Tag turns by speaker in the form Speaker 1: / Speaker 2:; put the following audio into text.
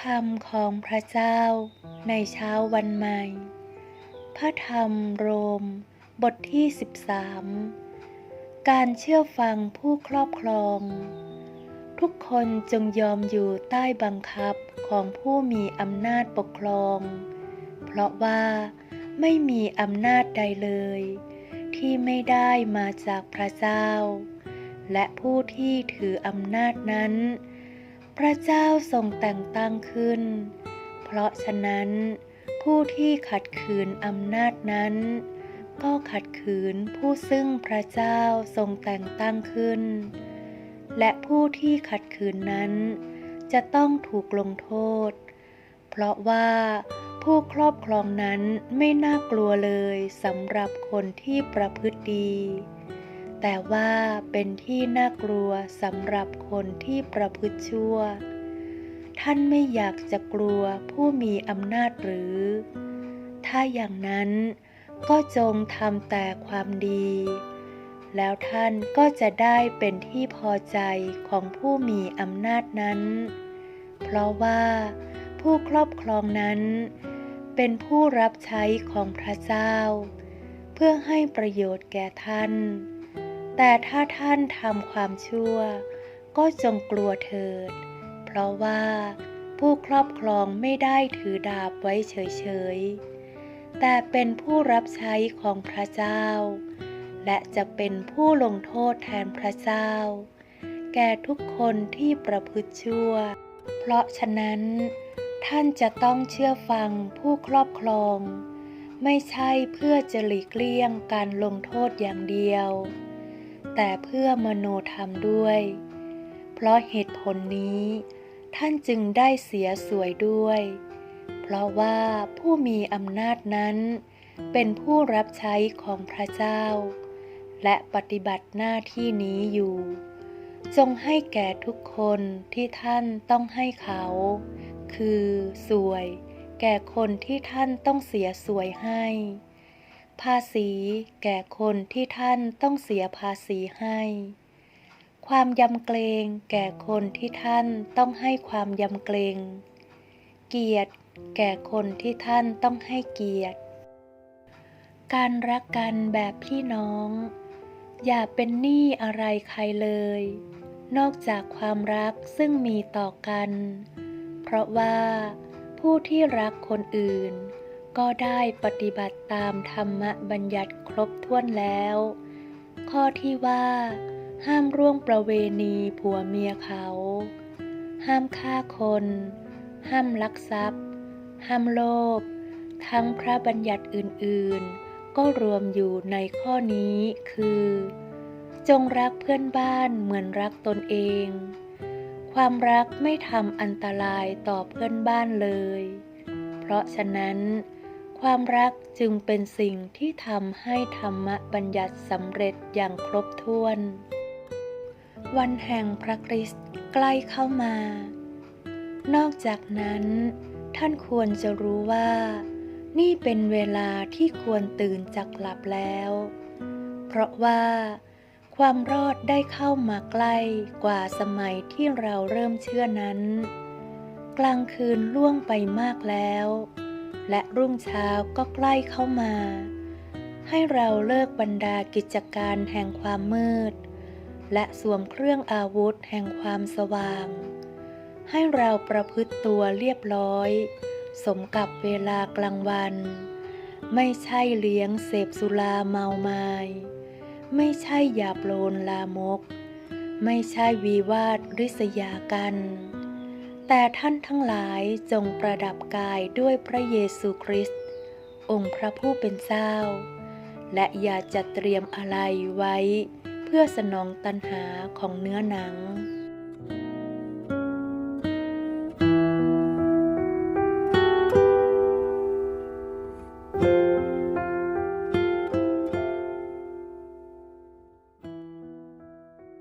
Speaker 1: คำของพระเจ้าในเช้าวันใหม่ พระธรรมโรม บทที่ 13 การเชื่อฟังผู้ครอบครอง ทุกคนจงยอมอยู่ใต้บังคับของผู้มีอำนาจปกครอง เพราะว่าไม่มีอำนาจใดเลย ที่ไม่ได้มาจากพระเจ้า และผู้ที่ถืออำนาจนั้น พระเจ้าทรงแต่งตั้งขึ้น เพราะฉะนั้น ผู้ที่ขัดขืนอำนาจนั้น ก็ขัดขืนผู้ซึ่งพระเจ้าทรงแต่งตั้งขึ้น และผู้ที่ขัดขืนนั้น จะต้องถูกลงโทษ เพราะว่าผู้ครอบครองนั้นไม่น่ากลัวเลยสำหรับคนที่ประพฤติดี แต่ว่าเป็นที่น่ากลัวสำหรับคนที่ประพฤติชั่ว ท่านไม่อยากจะกลัวผู้มีอำนาจหรือ ถ้าอย่างนั้นก็จงทำแต่ความดี แล้วท่านก็จะได้เป็นที่พอใจของผู้มีอำนาจนั้น เพราะว่าผู้ครอบครองนั้น เป็นผู้รับใช้ของพระเจ้า เพื่อให้ประโยชน์แก่ท่าน แต่ถ้าท่านทำความชั่ว ก็จงกลัวเถิด เพราะว่าผู้ครอบครองไม่ได้ถือดาบไว้เฉยๆ แต่เป็นผู้รับใช้ของพระเจ้า และจะเป็นผู้ลงโทษแทนพระเจ้า แก่ทุกคนที่ประพฤติชั่ว เพราะฉะนั้น ท่านจะต้องเชื่อฟังผู้ครอบครอง ไม่ใช่เพื่อจะหลีกเลี่ยงการลงโทษอย่างเดียว แต่เพื่อมโนธรรมด้วย เพราะเหตุผลนี้ ท่านจึงได้เสียสวยด้วย เพราะว่าผู้มีอำนาจนั้น เป็นผู้รับใช้ของพระเจ้า และปฏิบัติหน้าที่นี้อยู่ จงให้แก่ทุกคนที่ท่านต้องให้เขา คือสวย แก่คนที่ท่านต้องเสียสวยให้ ภาษีแก่คนที่ท่านต้องเสียภาษีให้ ความยำเกรงแก่คนที่ท่านต้องให้ความยำเกรง เกียรติแก่คนที่ท่านต้องให้เกียรติ การรักกันแบบพี่น้อง อย่าเป็นหนี้อะไรใครเลย นอกจากความรักซึ่งมีต่อกัน เพราะว่าผู้ที่รักคนอื่น ก็ได้ปฏิบัติตามธรรมบัญญัติครบถ้วนแล้ว ข้อที่ว่า ห้ามร่วงประเวณีผัวเมียเขา ห้ามฆ่าคน ห้ามลักทรัพย์ ห้ามโลภทั้งพระบัญญัติอื่นๆ ก็รวมอยู่ในข้อนี้คือ จงรักเพื่อนบ้านเหมือนรักตนเอง ความรักไม่ทำอันตรายต่อเพื่อนบ้านเลย เพราะฉะนั้น ความรักจึงเป็นสิ่งที่ทำให้ธรรมบัญญัติสำเร็จอย่างครบถ้วน วันแห่งพระคริสต์ใกล้เข้ามา นอกจากนั้น ท่านควรจะรู้ว่า นี่เป็นเวลาที่ควรตื่นจากหลับแล้ว เพราะว่า ความรอดได้เข้ามาใกล้กว่าสมัยที่เราเริ่มเชื่อนั้น กลางคืนล่วงไปมากแล้ว และรุ่งเช้าก็ใกล้เข้ามา ให้เราเลิกบรรดากิจการแห่งความมืด และสวมเครื่องอาวุธแห่งความสว่าง ให้เราประพฤติตัวเรียบร้อย สมกับเวลากลางวัน ไม่ใช่เลี้ยงเสพสุราเมาไมายไม่ใช่หยาบโลนลามก ไม่ใช่วีวาทริษยากัน แต่ท่านทั้งหลายจงประดับกายด้วยพระเยซูคริสต์องค์พระผู้เป็นเจ้า และอย่าจัดเตรียมอะไรไว้ เพื่อสนองตัณหาของเนื้อหนัง